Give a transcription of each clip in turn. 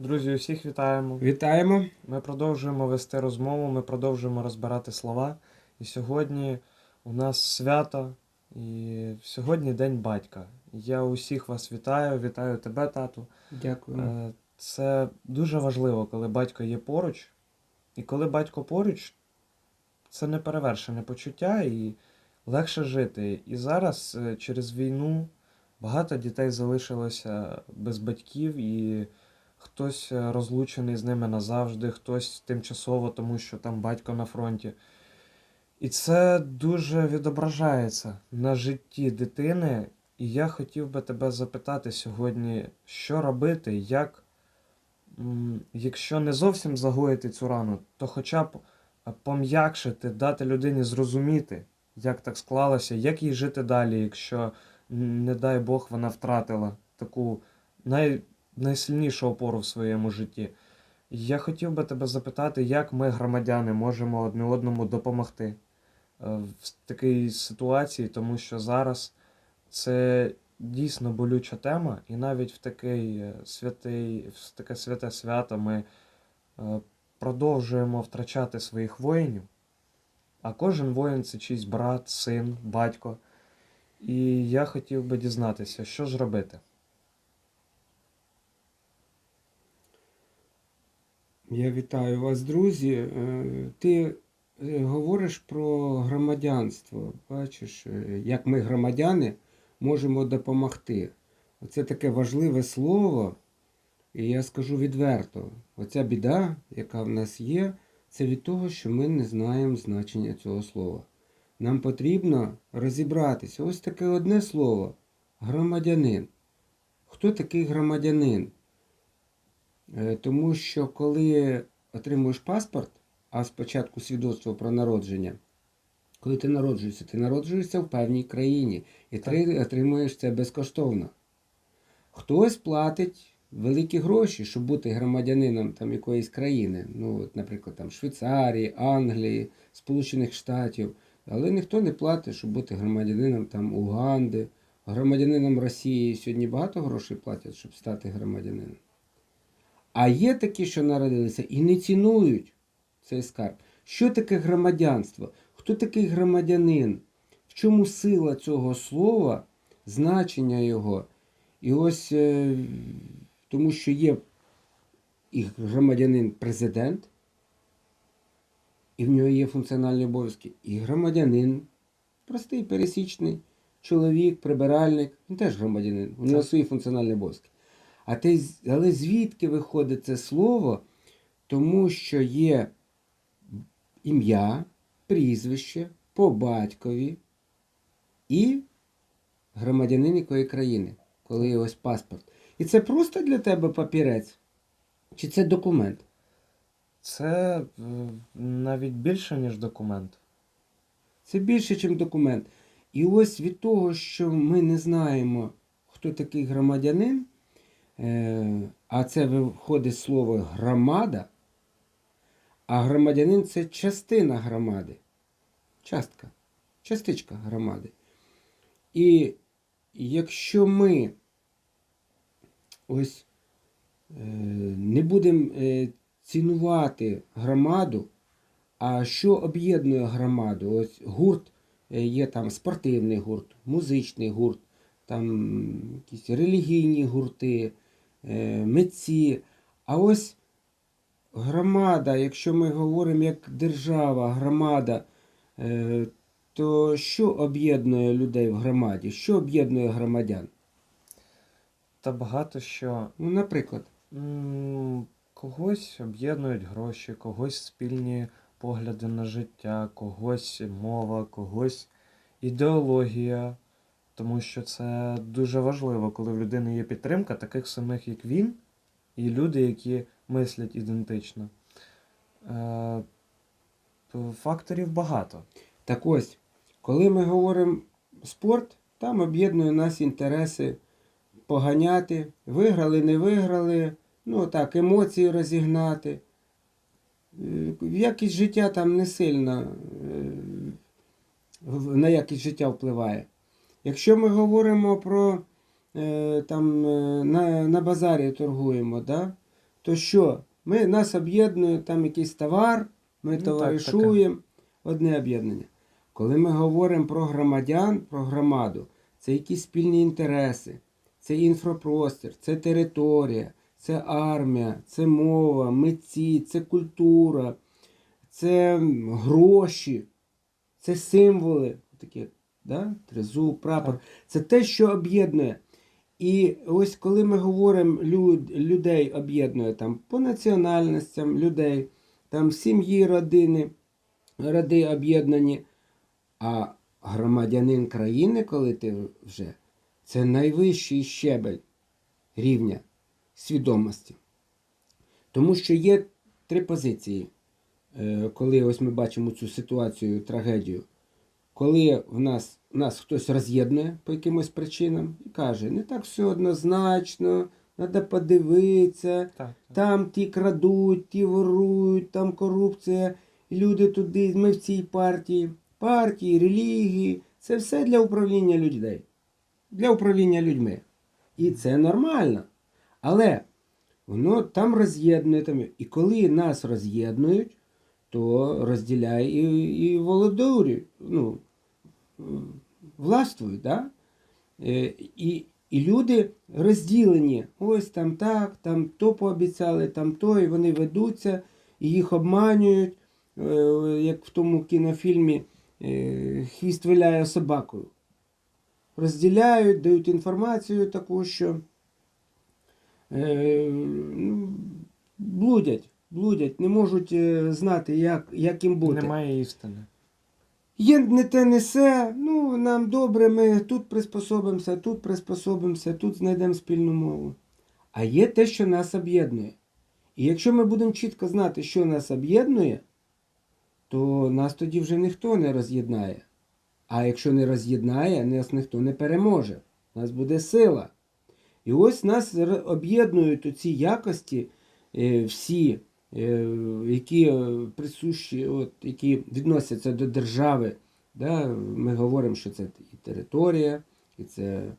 Друзі, усіх вітаємо. Вітаємо. Ми продовжуємо вести розмову, ми продовжуємо розбирати слова. І сьогодні у нас свято, і сьогодні День батька. Я усіх вас вітаю, вітаю тебе, тату. Дякую. Е, Це дуже важливо, коли батько є поруч. І коли батько поруч, це не перевершене почуття і легше жити. І зараз е, через війну багато дітей залишилося без батьків, і хтось е, розлучений з ними назавжди, хтось тимчасово, тому що там батько на фронті. І це дуже відображається на житті дитини. І я хотів би тебе запитати сьогодні, що робити, як, якщо не зовсім загоїти цю рану, то хоча б е, пом'якшити, дати людині зрозуміти, як так склалося, як їй жити далі, якщо, не дай Бог, вона втратила таку най, найсильнішу опору в своєму житті. Я хотів би тебе запитати, як ми, громадяни, можемо одне одному допомогти е, в такій ситуації, тому що зараз це дійсно болюча тема, і навіть в такий е, святий, в таке святе свято ми е, продовжуємо втрачати своїх воїнів. А кожен воїн це чийсь брат, син, батько. І я хотів би дізнатися, що ж робити. Я вітаю вас, друзі. Е, Ти е, говориш про громадянство. Бачиш, е, як ми, громадяни, можемо допомогти. Оце таке важливе слово, і я скажу відверто: оця біда, яка в нас є, це від того, що ми не знаємо значення цього слова. Нам потрібно розібратися. Ось таке одне слово громадянин. Хто такий громадянин? Е, Тому що коли отримуєш паспорт, а спочатку свідоцтво про народження, коли ти народжуєшся, ти народжуєшся в певній країні і ти отримуєш це безкоштовно. Хтось платить великі гроші, щоб бути громадянином там, якоїсь країни, ну, от, наприклад, там, Швейцарії, Англії, Сполучених Штатів, але ніхто не платить, щоб бути громадянином там, Уганди, громадянином Росії. Сьогодні багато грошей платять, щоб стати громадянином. А є такі, що народилися і не цінують цей скарб. Що таке громадянство? Хто такий громадянин? В чому сила цього слова, значення його? І ось е, тому, що є і громадянин президент, і в нього є функціональні обов'язки, і громадянин, простий пересічний чоловік, прибиральник, він теж громадянин, у нього свої функціональні обов'язки. А те, але звідки виходить це слово? Тому що є ім'я, прізвище по батькові і громадянин якої країни, коли є ось паспорт. І це просто для тебе папірець? Чи це документ? Це е, навіть більше, ніж документ. Це більше, ніж документ. І ось від того, що ми не знаємо, хто такий громадянин, а це виходить слово громада, а громадянин це частина громади. Частка, частичка громади. І якщо ми ось е, не будемо е, цінувати громаду, а що об'єднує громаду? Ось гурт е, є там спортивний гурт, музичний гурт, там якісь релігійні гурти, е, митці. А ось громада, якщо ми говоримо як держава, громада, е, то що об'єднує людей в громаді? Що об'єднує громадян? Та багато що. Ну, наприклад, Когось об'єднують гроші, когось спільні погляди на життя, когось мова, когось ідеологія. Тому що це дуже важливо, коли в людини є підтримка таких самих, як він, і люди, які мислять ідентично. Е, Факторів багато. Так ось, коли ми говоримо спорт, там об'єднує нас інтереси поганяти, виграли, не виграли, ну так, емоції розігнати. Е, Якість життя там не сильно е, на якість життя впливає. Якщо ми говоримо про е, там е, на, на базарі торгуємо, да? то що? Ми, нас об'єднує там якийсь товар, ми Ну, так, товаришуємо, одне об'єднання. Коли ми говоримо про громадян, про громаду, це якісь спільні інтереси, це інфропростір, це територія, це армія, це мова, митці, це культура, це гроші, це символи, такі, да? тризуб, прапор. Так. Це те, що об'єднує. І ось коли ми говоримо люд, людей об'єднує там по національностям людей, там сім'ї, родини, роди об'єднані. А громадянин країни, коли ти вже, це найвищий щебель рівня свідомості. Тому що є три позиції, Е, коли ось ми бачимо цю ситуацію, трагедію. Коли в нас, нас хтось роз'єднує по якимось причинам і каже, не так все однозначно, треба подивитися, Так, так. там ті крадуть, ті ворують, там корупція, люди туди, ми в цій партії, партії, релігії. Це все для управління людей. Для управління людьми. І це нормально. Але воно там роз'єднує. Там, і коли нас роз'єднують, то розділяє і, і володарюють, ну, властвують. Да? І, і люди розділені. Ось там так, там то пообіцяли, там то, і вони ведуться, і їх обманюють, е, як в тому кінофільмі е, Хвіст виляє собакою. Розділяють, дають інформацію таку, що е, ну, блудять, блудять, не можуть знати, як, як їм бути. Немає істини. Є не те, не се, ну нам добре, ми тут приспособимося, тут приспособимося, тут знайдемо спільну мову. А є те, що нас об'єднує. І якщо ми будемо чітко знати, що нас об'єднує, то нас тоді вже ніхто не роз'єднає. А якщо не роз'єднає, нас ніхто не переможе. У нас буде сила. І ось нас об'єднують оці якості, е, всі, які е, присущі, от, які відносяться до держави. Да? Ми говоримо, що це і територія, і це е,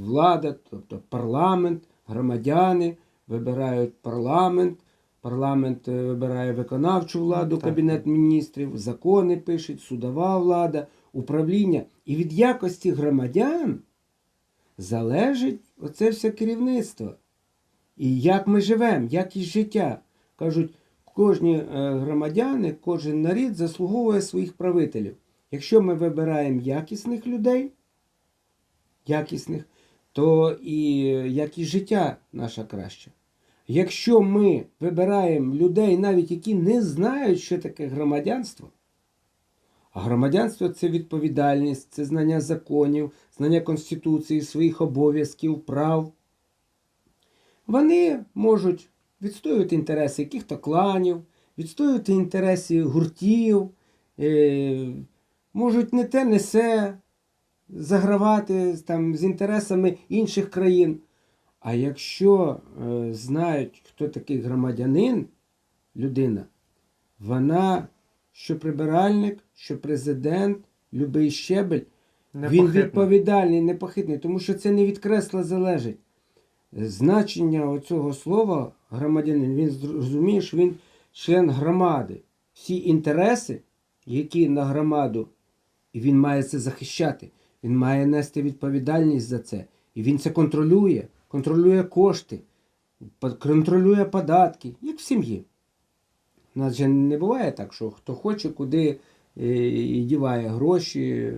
влада, тобто парламент, громадяни вибирають парламент. Парламент е, вибирає виконавчу владу, кабінет міністрів, закони пишуть, судова влада, управління. І від якості громадян залежить оце все керівництво. І як ми живемо, якість життя. Кажуть, кожні е, громадяни, кожен народ заслуговує своїх правителів. Якщо ми вибираємо якісних людей, якісних, то і якість життя наша краща. Якщо ми вибираємо людей, навіть які не знають, що таке громадянство, а громадянство це відповідальність, це знання законів, знання Конституції, своїх обов'язків, прав. Вони можуть відстоювати інтереси яких-то кланів, відстоювати інтереси гуртів, е, можуть не те, не се, загравати там, з інтересами інших країн. А якщо е, знають, хто такий громадянин, людина, вона що прибиральник, що президент, любий щебель, він відповідальний, непохитний, тому що це не від кресла залежить. Значення оцього слова громадянин, він зрозуміє, що він член громади. Всі інтереси, які на громаду, і він має це захищати. Він має нести відповідальність за це. І він це контролює, контролює кошти, контролює податки, як в сім'ї. У нас же не буває так, що хто хоче, куди е, і діває гроші, е,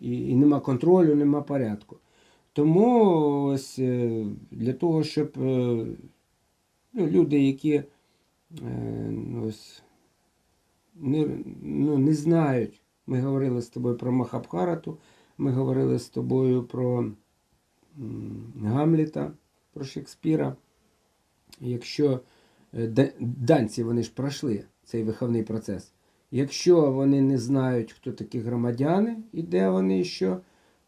і, і нема контролю, нема порядку. Тому ось е, для того, щоб е, ну, люди, які е, ну, ось, не, ну, не знають, ми говорили з тобою про Махабхарату, ми говорили з тобою про Гамліта, про Шекспіра. Якщо данці вони ж пройшли цей виховний процес. Якщо вони не знають, хто такі громадяни і де вони і що,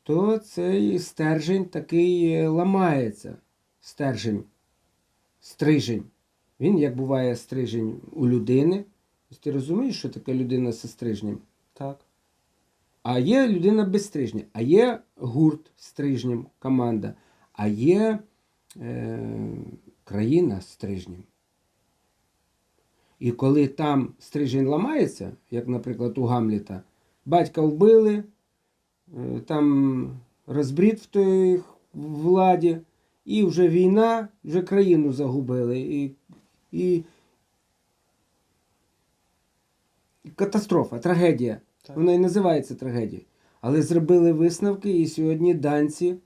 то цей стержень такий е, ламається. Стержень, стрижень. Він, як буває стрижень у людини. Ти розумієш, що таке людина зі стрижнем? Так. А є людина без стрижня, а є гурт з стрижнем, команда, а є е, країна з стрижнем. І коли там стрижень ламається, як, наприклад, у Гамліта, батька вбили, там розбрід в той владі, і вже війна, вже країну загубили. І, і, катастрофа, трагедія. Так. Вона і називається трагедією. Але зробили висновки, і сьогодні данці е,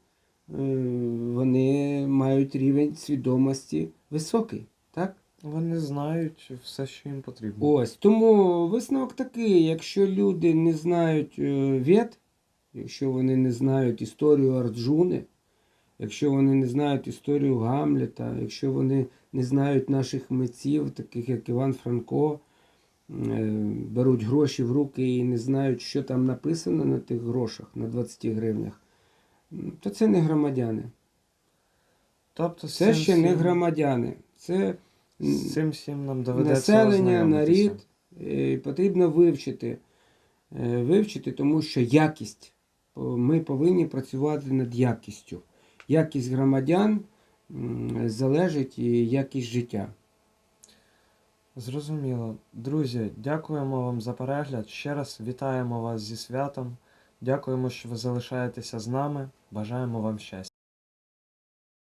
вони мають рівень свідомості високий. Так? Вони знають все, що їм потрібно. Ось. Тому висновок такий: якщо люди не знають е, вет, якщо вони не знають історію Арджуни, якщо вони не знають історію Гамлета, якщо вони не знають наших митців, таких як Іван Франко, е, беруть гроші в руки і не знають, що там написано на тих грошах, на 20 гривнях, то це не громадяни. Тобто Це ще не громадяни. Це цим всім нам доведеться населення, нарід е, потрібно вивчити. Е, Вивчити, тому що якість. Ми повинні працювати над якістю. Якість громадян залежить і якість життя. Зрозуміло. Друзі, дякуємо вам за перегляд. Ще раз вітаємо вас зі святом. Дякуємо, що ви залишаєтеся з нами. Бажаємо вам щастя.